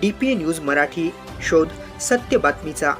DPA news Marathi शोध सत्य बातमीचा.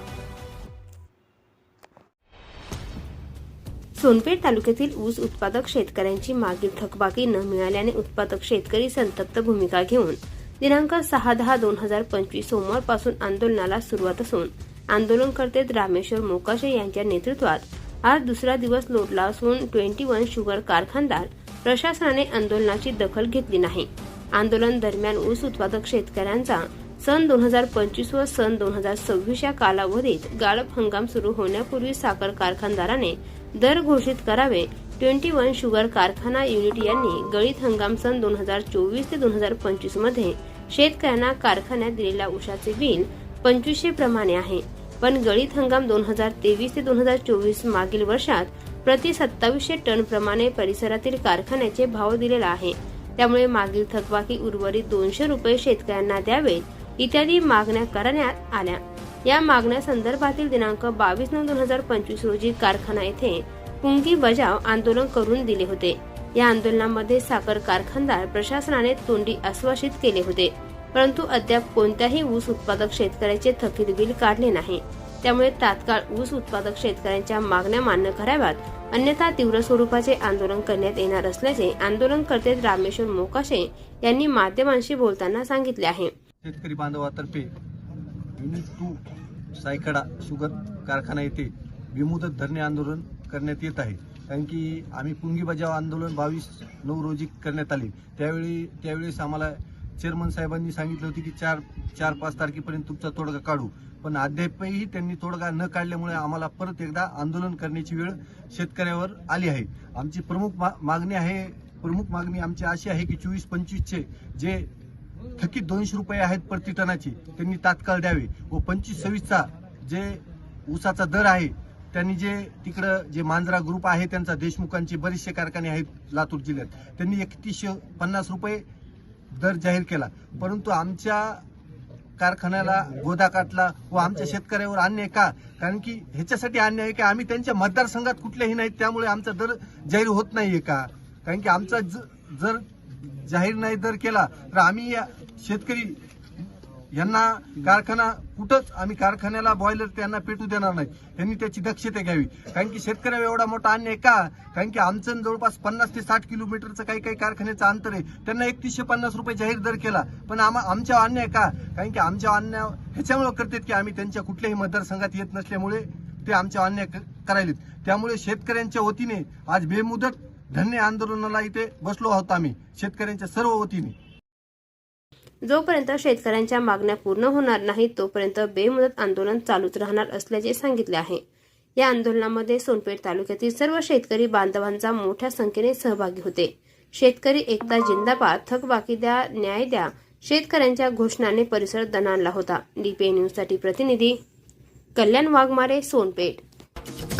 सोनपेठ तालुक्यातील ऊस उत्पादक शेतकऱ्यांची मागील थकबाकी न मिळाल्याने उत्पादक शेतकरी संतप्त भूमिका घेऊन दिनांक सहा दहा दोन हजार पंचवीस सोमवारपासून आंदोलनाला सुरुवात असून आंदोलनकर्ते रामेश्वर मोकाशे यांच्या नेतृत्वात आज दुसरा दिवस लोटला असून ट्वेंटी वन शुगर कारखानदार प्रशासनाने आंदोलनाची दखल घेतली नाही. आंदोलन दरम्यान ऊस उत्पादक शेतकऱ्यांचा सन दोन हजार पंचवीस व सन दोन हजार सव्वीस या कालावधीत गाळप हंगाम सुरू होण्यापूर्वी साखर कारखानदाराने दर घोषित करावे. ट्वेंटी वन शुगर कारखाना युनिट यांनी गळीत हंगाम सन दोन हजार चोवीस ते दोन हजार पंचवीसमध्ये शेतकऱ्यांना कारखान्यात दिलेल्या उशाचे बिल पंचवीसशे प्रमाणे आहे. पण गळीत हंगाम दोन हजार तेवीस ते दोन हजार चोवीस मागील वर्षात प्रति सत्तावीसशे टन प्रमाणे परिसरातील कारखान्याचे भाव दिलेला आहे. त्यामुळे मागील थकबाकी उर्वरित दोनशे रुपये शेतकऱ्यांना द्यावेत इत्यादी मागण्या करण्यात आल्या. या मागण्या संदर्भातील दिनांक बावीस नऊ दोन हजार पंचवीस रोजी कारखाना येथे पुंगी बजाव आंदोलन करून दिले होते. या आंदोलनामध्ये साखर कारखानदार प्रशासनाने तोंडी आश्वासित केले होते. परंतु अद्याप कोणत्याही ऊस उत्पादक शेतकऱ्याचे थकीत बिल काढले नाही. त्यामुळे तात्काळ ऊस उत्पादक शेतकऱ्यांच्या मागण्या मान्य कराव्यात अन्यथा तीव्र स्वरूपाचे आंदोलन करण्यात येणार असल्याचे आंदोलनकर्ते रामेश्वर मोकाशे यांनी माध्यमांशी बोलताना सांगितले आहे. शेतकरी बांधवातर्फे युनिट टू सायकडा शुगर कारखाना येथे विमुदत धरणे आंदोलन करण्यात येत आहे. कारण की आम्ही पुंगी बजाव आंदोलन बावीस नऊ रोजी करण्यात आले. त्यावेळी त्यावेळेस आम्हाला चेअरमन साहेबांनी सांगितलं होतं की चार चार पाच तारखेपर्यंत तुमचा तोडगा काढू. पण अद्यापही त्यांनी तोडगा न काढल्यामुळे आम्हाला परत एकदा आंदोलन करण्याची वेळ शेतकऱ्यावर आली आहे. आमची प्रमुख मा- मागणी आहे प्रमुख मागणी आमची अशी आहे की चोवीस पंचवीसचे जे थकीत दोनशे रुपये आहेत प्रति टनाची. त्यांनी तात्काळ द्यावे. व पंचवीस सव्वीसचा जे ऊसाचा दर आहे त्यांनी जे तिकडं जे मांजरा ग्रुप आहे त्यांचा देशमुखांचे बरेचसे कारखाने आहेत लातूर जिल्ह्यात. त्यांनी एकतीसशे पन्नास रुपये दर जाहीर केला. परंतु आमच्या कारखान्याला गोदा काटला व आमच्या शेतकऱ्यावर अन्याय का? कारण की ह्याच्यासाठी अन्याय आहे की आम्ही त्यांच्या मतदारसंघात कुठलेही नाहीत त्यामुळे आमचा दर जाहीर होत नाहीये का? कारण की आमचा ज- जर जाहीर नाही दर केला तर आम्ही या शेतकरी यांना कारखाना कुठंच आम्ही कारखान्याला बॉयलर त्यांना पेटू देणार नाही. यांनी त्याची दक्षता घ्यावी. कारण की शेतकऱ्यावर एवढा मोठा अन्याय का? कारण की आमचं जवळपास पन्नास ते साठ किलोमीटरचं काही काही कारखान्याचं अंतर आहे. त्यांना एकतीसशे पन्नास रुपये जाहीर दर केला. पण आम्हा आमच्या अन्याय का? कारण की आमच्या अन्याय ह्याच्यामुळे करतात की आम्ही त्यांच्या कुठल्याही मतदारसंघात येत नसल्यामुळे ते आमच्या अन्याय क- करायलेत. त्यामुळे शेतकऱ्यांच्या वतीने आज बेमुदत धन्य आंदोलनाला इथे बसलो आहोत आम्ही शेतकऱ्यांच्या सर्व वतीने. जोपर्यंत शेतकऱ्यांच्या मागण्या पूर्ण होणार नाही तोपर्यंत बेमुदत आंदोलन चालूच राहणार असल्याचे सांगितले आहे. या आंदोलनामध्ये सोनपेठ तालुक्यातील सर्व शेतकरी बांधवांचा मोठ्या संख्येने सहभागी होते. शेतकरी एकता जिंदाबाद थकबाकी द्या न्याय द्या शेतकऱ्यांच्या घोषणाने परिसर दणाणला होता. डीपीए न्यूजसाठी प्रतिनिधी कल्याण वाघमारे सोनपेठ.